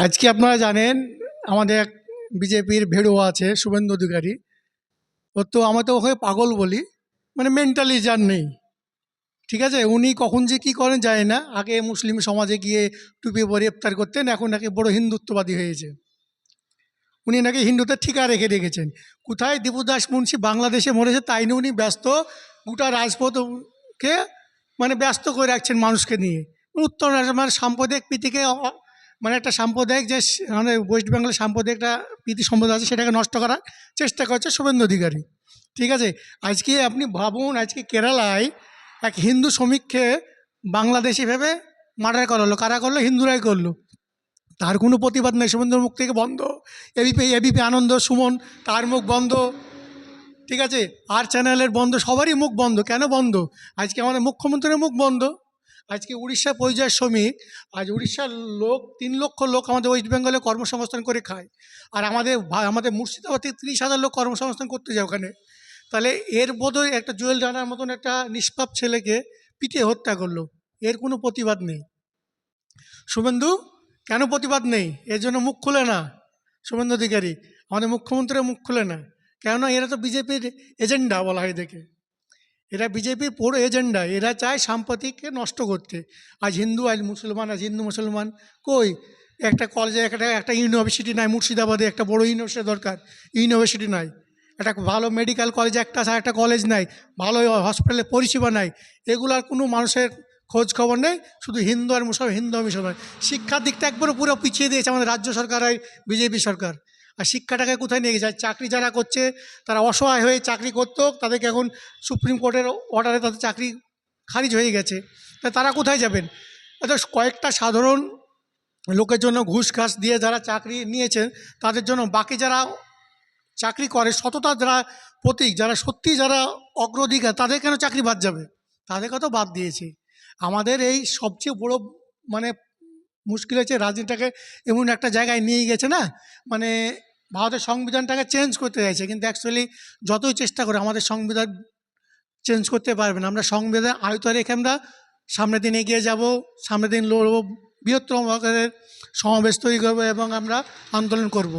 আজকে আপনারা জানেন, আমাদের এক বিজেপির ভেড়ো আছে, শুভেন্দু অধিকারী। ওর তো আমার তো ওকে পাগল বলি মানে মেন্টালি যার নেই। ঠিক আছে? উনি কখন যে কী করেন যায় না। আগে মুসলিম সমাজে গিয়ে টুপি পরে ইফতার করতেন, এখন নাকি বড় হিন্দুত্ববাদী হয়েছে। উনি নাকি হিন্দুদের ঠিকা রেখে রেখেছেন। কোথায় দীপুদাস মুন্সি বাংলাদেশে মরেছে তাই নিয়ে উনি ব্যস্ত, গোটা রাজপথকে মানে ব্যস্ত করে রাখছেন মানুষকে নিয়ে। উত্তর মানে সাম্প্রদায়িক প্রীতিকে অ- মানে একটা সাম্প্রদায়িক যে মানে ওয়েস্ট বেঙ্গলের সাম্প্রদায়িক একটা প্রীতি সম্প্রদায় আছে, সেটাকে নষ্ট করার চেষ্টা করছে শুভেন্দু অধিকারী। ঠিক আছে? আজকে আপনি ভাবুন, আজকে কেরালায় এক হিন্দু শ্রমিককে বাংলাদেশি ভেবে মার্ডার করা হলো কারা করল? হিন্দুরাই করল। তার কোনো প্রতিবাদ নেই, শুভেন্দুর মুখ থেকে বন্ধ। এবিপি এবিপি আনন্দ, সুমন, তার মুখ বন্ধ। ঠিক আছে? আর চ্যানেলের বন্ধ, সবারই মুখ বন্ধ। কেন বন্ধ? আজকে আমাদের মুখ্যমন্ত্রীর মুখ বন্ধ। আজকে উড়িষ্যা পরিযায়ী শ্রমিক, আজ উড়িষ্যার লোক, তিন লক্ষ লোক আমাদের ওয়েস্ট বেঙ্গলে কর্মসংস্থান করে খায়। আর আমাদের আমাদের মুর্শিদাবাদ থেকে তিরিশ হাজার লোক কর্মসংস্থান করতে যায় ওখানে। তাহলে এর বোধহয় একটা জুয়েল রানার মতন একটা নিষ্পাপ ছেলেকে পিটিয়ে হত্যা করল। এর কোনো প্রতিবাদ নেই। শুভেন্দু, কেন প্রতিবাদ নেই? এর জন্য মুখ খুলে না, শুভেন্দু অধিকারী। আমাদের মুখ্যমন্ত্রীর মুখ খুলে না। কেননা এরা তো বিজেপির এজেন্ডা বলা হয় দেখে এরা বিজেপির পুরো এজেন্ডা, এরা চায় সাম্প্রতিককে নষ্ট করতে। আজ হিন্দু, আজ মুসলমান, আজ হিন্দু মুসলমান, কই? একটা কলেজে একটা একটা ইউনিভার্সিটি নাই, মুর্শিদাবাদে একটা বড় ইউনিভার্সিটি দরকার। ইউনিভার্সিটি নাই। একটা ভালো মেডিকেল কলেজ একটা একটা কলেজ নাই। ভালো হসপিটালে পরিষেবা নাই। এগুলার কোনো মানুষের খোঁজ খবর নেই, শুধু হিন্দু আর মুসলমান, হিন্দু আর মুসলমান। শিক্ষার দিকটা একবারে পুরো পিছিয়ে দিয়েছে আমাদের রাজ্য সরকার আর বিজেপি সরকার। আর শিক্ষাটাকে কোথায় নিয়ে যায়? চাকরি যারা করছে, তারা অসহায় হয়ে চাকরি করতো, তাদেরকে এখন সুপ্রিম কোর্টের অর্ডারে তাদের চাকরি খারিজ হয়ে গেছে। তা তারা কোথায় যাবেন? অর্থাৎ কয়েকটা সাধারণ লোকের জন্য ঘুষ ঘাস দিয়ে যারা চাকরি নিয়েছেন তাদের জন্য বাকি যারা চাকরি করে, সততা যারা প্রতীক, যারা সত্যি যারা অগ্রাধিকার, তাদের কেন চাকরি বাদ যাবে? তাদেরকে তো বাদ দিয়েছে। আমাদের এই সবচেয়ে বড় মানে মুশকিল হচ্ছে রাজনীতিটাকে এমন একটা জায়গায় নিয়ে গেছে না? মানে ভারতের সংবিধানটাকে চেঞ্জ করতে চাইছে, কিন্তু অ্যাকচুয়ালি যতই চেষ্টা করে আমাদের সংবিধান চেঞ্জ করতে পারবে না। আমরা সংবিধান আয়ত্ত রেখে আমরা সামনের দিন এগিয়ে যাব, সামনের দিন লড়ব, বৃহত্তম সমাবেশ তৈরি করব এবং আমরা আন্দোলন করব।